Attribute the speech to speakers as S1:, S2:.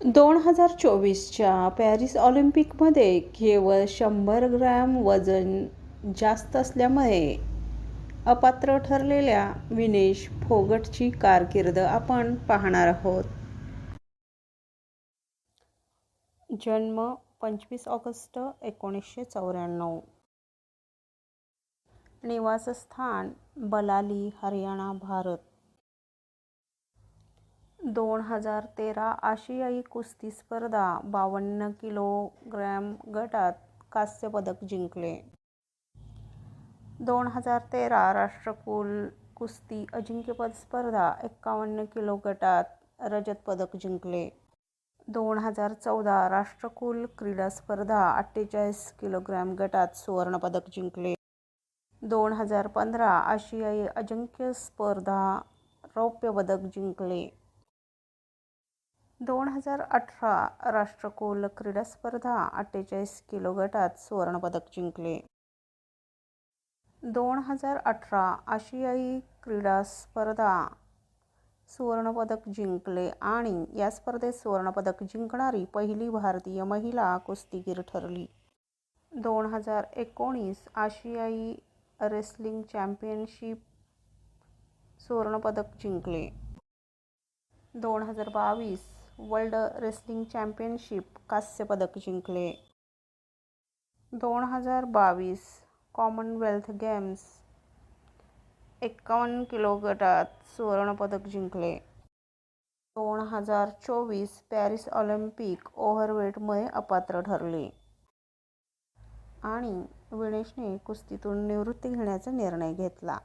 S1: दोन हजार चोवीसच्या पॅरिस ऑलिम्पिकमध्ये केवळ शंभर ग्रॅम वजन जास्त असल्यामुळे अपात्र ठरलेल्या विनेश फोगटची कारकीर्द आपण पाहणार आहोत. जन्म पंचवीस ऑगस्ट एकोणीसशे चौऱ्याण्णव. निवासस्थान बलाली, हरियाणा, भारत. दोन हजार तेरा आशियाई कुस्ती स्पर्धा बावन्न किलोग्रॅम गटात कांस्य पदक जिंकले. दोन हजार तेरा राष्ट्रकुल कुस्ती अजिंक्यपद स्पर्धा एक्कावन्न किलो गटात रजत पदक जिंकले. दोन हजार चौदा राष्ट्रकुल क्रीडा स्पर्धा अठ्ठेचाळीस किलोग्रॅम गटात सुवर्णपदक जिंकले. दोन हजार पंधरा आशियाई अजिंक्य स्पर्धा रौप्य पदक जिंकले. दोन हजार अठरा राष्ट्रकुल क्रीडा स्पर्धा अठ्ठेचाळीस किलो गटात सुवर्णपदक जिंकले. दोन हजार अठरा आशियाई क्रीडा स्पर्धा सुवर्णपदक जिंकले आणि या स्पर्धेत सुवर्णपदक जिंकणारी पहिली भारतीय महिला कुस्तीगीर ठरली. दोन हजार एकोणीस आशियाई रेसलिंग चॅम्पियनशिप सुवर्णपदक जिंकले. दोन हजार बावीस वर्ल्ड रेसलिंग चॅम्पियनशिप कांस्य पदक जिंकले. दोन हजार बावीस कॉमनवेल्थ गेम्स एक्कावन्न किलो गटात सुवर्णपदक जिंकले. दोन हजार चोवीस पॅरिस ऑलिम्पिक ओव्हरवेटमुळे अपात्र ठरले आणि विनेशने कुस्तीतून निवृत्ती घेण्याचा निर्णय घेतला.